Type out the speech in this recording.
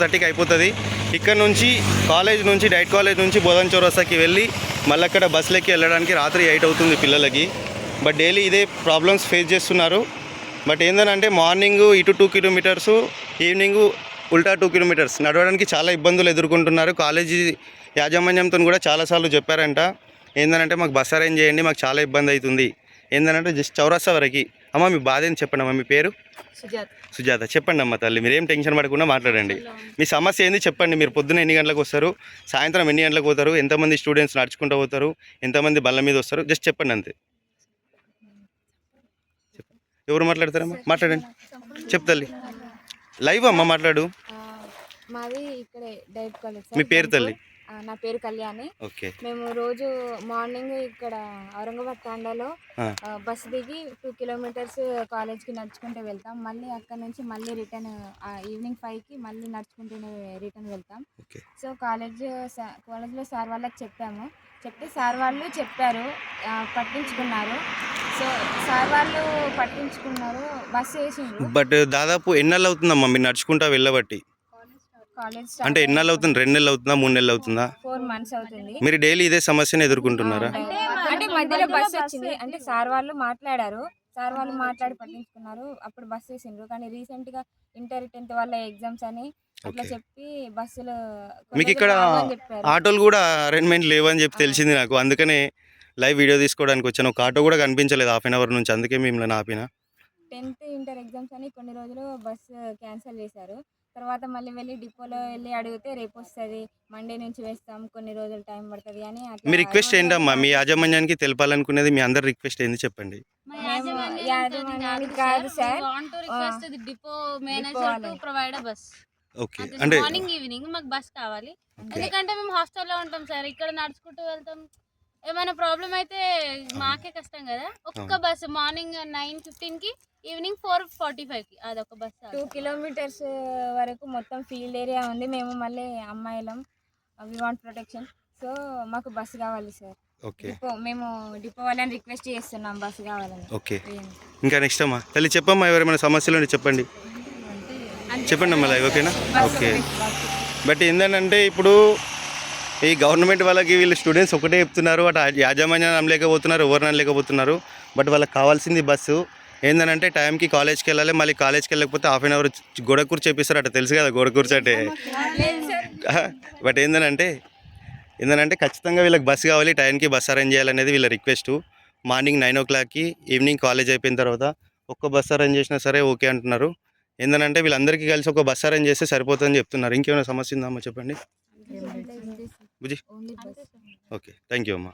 థర్టీకి అయిపోతుంది. ఇక్కడ నుంచి కాలేజ్ నుంచి డైట్ కాలేజ్ నుంచి బోధన్ చౌరస్తాకి వెళ్ళి మళ్ళీ అక్కడ బస్సులకి వెళ్ళడానికి రాత్రి ఎయిట్ అవుతుంది పిల్లలకి. బట్ డైలీ ఇదే ప్రాబ్లమ్స్ ఫేస్ చేస్తున్నారు. బట్ ఏంటంటే మార్నింగ్ ఇటు టూ కిలోమీటర్స్ ఈవినింగ్ ఉల్టా టూ కిలోమీటర్స్. నడవడానికి చాలా ఇబ్బందులు ఎదుర్కొంటున్నారు. కాలేజీ యాజమాన్యంతో కూడా చాలాసార్లు చెప్పారంట. ఏంటంటే మాకు బస్ అరేంజ్ చేయండి మాకు చాలా ఇబ్బంది అవుతుంది. ఏంటంటే జస్ట్ చౌరస్తా వరకు. అమ్మ మీ బాధ ఏంటి చెప్పండి అమ్మ మీ పేరు? సుజాత. చెప్పండి అమ్మ తల్లి మీరేం టెన్షన్ పడకుండా మాట్లాడండి. మీ సమస్య ఏంది చెప్పండి. మీరు పొద్దున ఎన్ని గంటలకు వస్తారు? సాయంత్రం ఎన్ని గంటలకు పోతారు? ఎంతమంది స్టూడెంట్స్ నడుచుకుంటూ పోతారు? ఎంతమంది బల్ల మీద వస్తారు? జస్ట్ చెప్పండి అంతే. ఎవరు మాట్లాడతారమ్మా మాట్లాడండి. చెప్పు తల్లి. లైవ్ అమ్మ మాట్లాడు. మీ పేరు తల్లి? నా పేరు కళ్యాణి. మేము రోజు మార్నింగ్ ఇక్కడ ఔరంగాబాద్ తాండాలో బస్ దిగి టూ కిలోమీటర్స్ కాలేజ్కి నడుచుకుంటూ వెళ్తాం. మళ్ళీ అక్కడ నుంచి మళ్ళీ రిటర్న్ ఈవినింగ్ ఫైవ్కి మళ్ళీ నడుచుకుంటూ రిటర్న్ వెళ్తాం. సో కాలేజ్ కాలేజ్లో సార్ వాళ్ళకి చెప్పాము. చెప్తే సార్ వాళ్ళు చెప్పారు పట్టించుకున్నారు. సో సార్ వాళ్ళు పట్టించుకున్నారు బస్ వేసిండ్రు. బట్ దాదాపు ఎన్నెళ్ళు అవుతుందమ్మా మీరు నడుచుకుంటా వెళ్ళబట్టి? కాలేజ్ అంటే ఎన్నెళ్ళు అవుతుంది? రెండు నెలలు అవుతుందా? మూడు నెలలు అవుతుందా? ఫోర్ మంత్స్ అవుతుంది. మీరు డైలీ ఇదే సమస్యను ఎదుర్కొంటున్నారా? అంటే మధ్యలో బస్ వచ్చింది. అంటే సార్ వాళ్ళు మాట్లాడారు. సార్ వాళ్ళు మాట్లాడి పట్టించుకున్నారు. అప్పుడు బస్ వేసిండ్రు. కానీ రీసెంట్గా ఇంటర్ టెన్త్ వాళ్ళ ఎగ్జామ్స్ అని అట్లా. చెప్పి బస్సులు మీకు ఇక్కడ ఆటోలు కూడా అరేంజ్మెంట్ లేవని చెప్పి తెలిసింది నాకు. అందుకనే లైవ్ వీడియో తీసుకోవడానికి వచ్చాను. ఒక ఆటో కూడా కనిపించలేదు హాఫ్ అన్ అవర్ నుంచి. అందుకే మిమ్మల్ని ఆపిన. టెన్త్ ఇంటర్ ఎగ్జామ్స్ అని కొన్ని రోజులు బస్ క్యాన్సిల్ చేశారు. తర్వాత మళ్ళీ వెళ్ళి డిపోలో వెళ్ళి అడిగితే రేపు వస్తుంది. మండే నుంచి వేస్తాం కొన్ని రోజులు టైం పడుతుంది అని మీ రిక్వెస్ట్ ఏంటమ్మా? మీ యాజమాన్యానికి తెలపాలనుకునేది మీ అందరి రిక్వెస్ట్ ఏంది చెప్పండి. యాజమాన్యానికి కాదు sir. Provide a bus. Okay అంటే మార్నింగ్ ఈవినింగ్ మాకు బస్ కావాలి. ఎందుకంటే మేము హాస్టల్లో ఉంటాం సార్. ఇక్కడ నడుచుకుంటూ వెళ్తాం. ఏమైనా ప్రాబ్లం అయితే మాకే కష్టం కదా? ఒక్క అవును. బస్ మార్నింగ్ నైన్ ఫిఫ్టీన్కి ఈవినింగ్ ఫోర్ ఫార్టీ ఫైవ్కి అదొక బస్ టూ కిలోమీటర్స్ వరకు మొత్తం ఫీల్డ్ ఏరియా ఉంది. మేము మళ్ళీ అమ్మాయిలం వి వాంట్ ప్రొటెక్షన్ సో మాకు బస్సు కావాలి సార్. ఓకే. డిపో మేము డిపో వాళ్ళని రిక్వెస్ట్ చేస్తున్నాం బస్సు కావాలని. ఓకే. ఇంకా నెక్స్ట్ అమ్మా. తల్లి చెప్పమ్మా ఎవరైనా సమస్యలు ఉంటే చెప్పండి. చెప్పండి అమ్మా ఓకేనా? Bus okay. బస్సు. బట్ ఏంటంటే ఇప్పుడు ఈ గవర్నమెంట్ వాళ్ళకి వీళ్ళు స్టూడెంట్స్ ఒకటే చెప్తున్నారు అటు యాజమాన్యాన్ని నమ్మలేకపోతున్నారు ఎవరు నమ్మలేకపోతున్నారు బట్ వాళ్ళకి కావాల్సింది బస్సు. ఏంటంటే టైంకి కాలేజ్కి వెళ్ళాలి మళ్ళీ కాలేజ్కి వెళ్ళకపోతే హాఫ్ అన్ అవర్ గోడకూరు చేపిస్తారు అట తెలుసు కదా గోడకూర్చి అంటే బట్ ఏంటంటే ఏంటంటే ఖచ్చితంగా వీళ్ళకి బస్సు కావాలి టైంకి బస్ అరేంజ్ చేయాలనేది వీళ్ళ రిక్వెస్ట్. మార్నింగ్ నైన్ ఓ క్లాక్కి ఈవినింగ్ కాలేజ్ అయిపోయిన తర్వాత ఒక్క బస్ అరేంజ్ చేసినా సరే ఓకే అంటున్నారు. ఏంటంటే వీళ్ళందరికీ కలిసి ఒక బస్ అరేంజ్ చేస్తే సరిపోతుందని చెప్తున్నారు. ఇంకేమైనా సమస్య ఉందా అమ్మా చెప్పండి. బుజ్జి only bus okay thank you అమ్మా